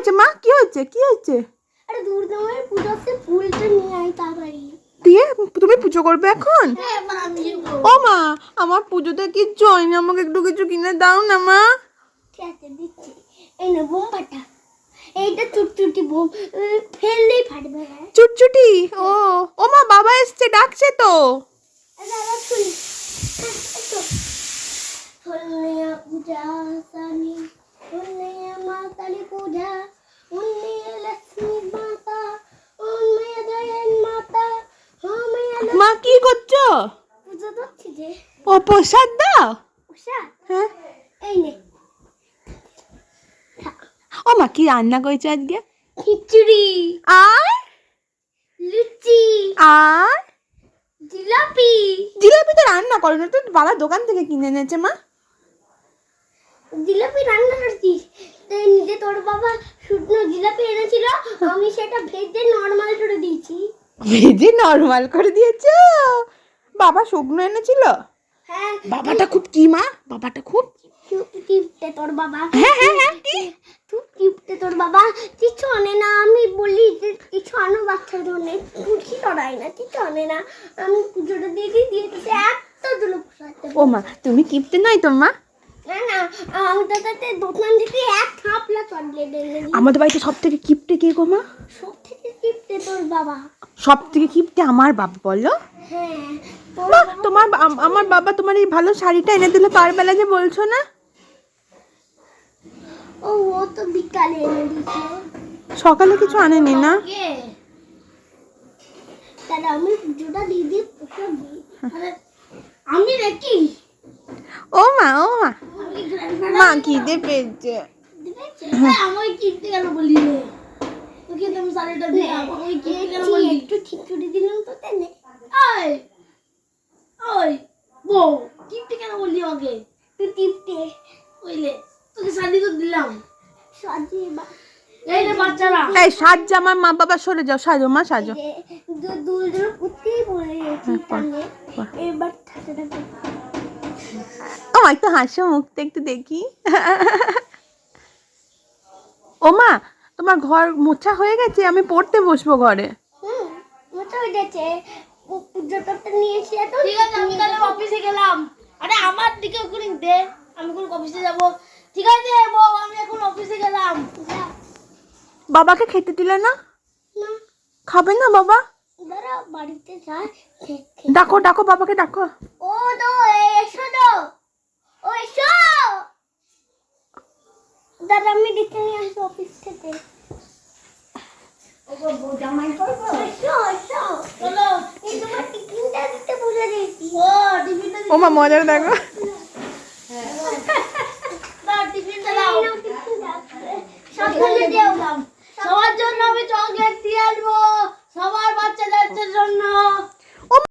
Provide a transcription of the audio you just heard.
হয়েছে মা? কি হয়েছে? কি হয়েছে? আরে দুর্গামায়ের ফুলটা নিয়ে আয় তাড়াতাড়ি। দিয়ে তুমি পুজো করবে এখন? হ্যাঁ ও মা আমার পুজোতে কিচ্ছু হয়নি আমাকে একটু কিছু কিনে দাও না মা। ঠিক আছে দিচ্ছি। এই না বোম ফাটা এইটা চুটচুটি বোম ফেললেই ফাটবে হ্যাঁ। চুটচুটি? ও ও মা বাবা এসছে ডাকছে তো। হ্যাঁ। পূজা করছ? ও প্রসাদ দাও? হ্যাঁ। ও মা কি রান্না করেছ আজকে? খিচুড়ি। আর? লুচি। আর? জিলাপি। জিলাপি তো রান্না করো না তো বাবা দোকান থেকে কিনে এনেছে মা। জিলাপি রান্না করছিস নিজে তোর বাবা শুকনো জিলাপি এনেছিল আমি সেটা ভেজে নর্মাল করে দিয়েছি। ভেজে নর্মাল করে দিয়েছ? বাবা শুকনো এনেছিল? হ্যাঁ। বাবাটা খুব কি মা? বাবাটা খুব? কিপটে তোর বাবা। হ্যাঁ হ্যাঁ হ্যাঁ খুব কিপটে তোর বাবা। কিছু আনে না আমি বলি যে কিছু আনো বাচ্চার জন্য কিছু চড়াই না কিছু আনে না। আমি পুজোটা দিয়ে দিয়ে দিতে এতগুলো পোষাতে ও মা তুমি কিপতে নাই তোর মা? না না আমি তো তাতে দোকান থেকে এক থাপলা চকলেট এনে আমাদের বাড়িতে সব থেকে কিপটে কে গো মা? সব থেকে কিপটে তোর বাবা। সব থেকে কিপটে আমার বাবা বলো? হ্যাঁ তোমার আমার বাবা তোমার এই ভালো শাড়িটা এনে দিল কার বেলা যে বলছো না? ও ও তো বিকালে এনে দিয়েছিল সকালে কিছু আনেনি না? তাহলে আমি আমি নাকি ও মা ও মা। মা খিদে পেয়েছে। দিয়েছে? আমায় কিনতে কেন বলি শাড়িটা একটু খিচুড়ি দিলাম তো তেনে ওই ওই বউ কিনতে কেন বললি আমাকে? তুই টিপতে বুঝলে তোকে শাড়ি তো দিলাম। সাজিয়ে বা এই রে বাচ্চারা। এই সাজ আমার মা বাবা সরে যাও সাজো মা সাজো। পড়ে গেছি এবার ঠাকুরটা ও একটু হাসো মুখটা একটু দেখি। ও মা তোমার ঘর মোছা হয়ে গেছে? আমি পড়তে বসবো ঘরে। হুম মোটা হয়ে গেছে। ও পুজোটা তো নিয়েছি এত। ঠিক আছে আমি তাহলে অফিসে গেলাম। আরে আমার দিকে ওখানে দে আমি কোন অফিসে যাব। ঠিক আছে বউ আমি এখন অফিসে গেলাম। বাবাকে খেতে দিলে না? খাবে না বাবা? বাড়িতে যাই ডাকো ডাকো বাবাকে ডাকো। ও তো এসো তো। ও এসো। দাদা আমি ডেকে নিয়ে আসব অফিস থেকে। ও মা মজার দেখো। সবার জন্য আমি চকলেট দিয়ে আসব। সবার বাচ্চাদের জন্য।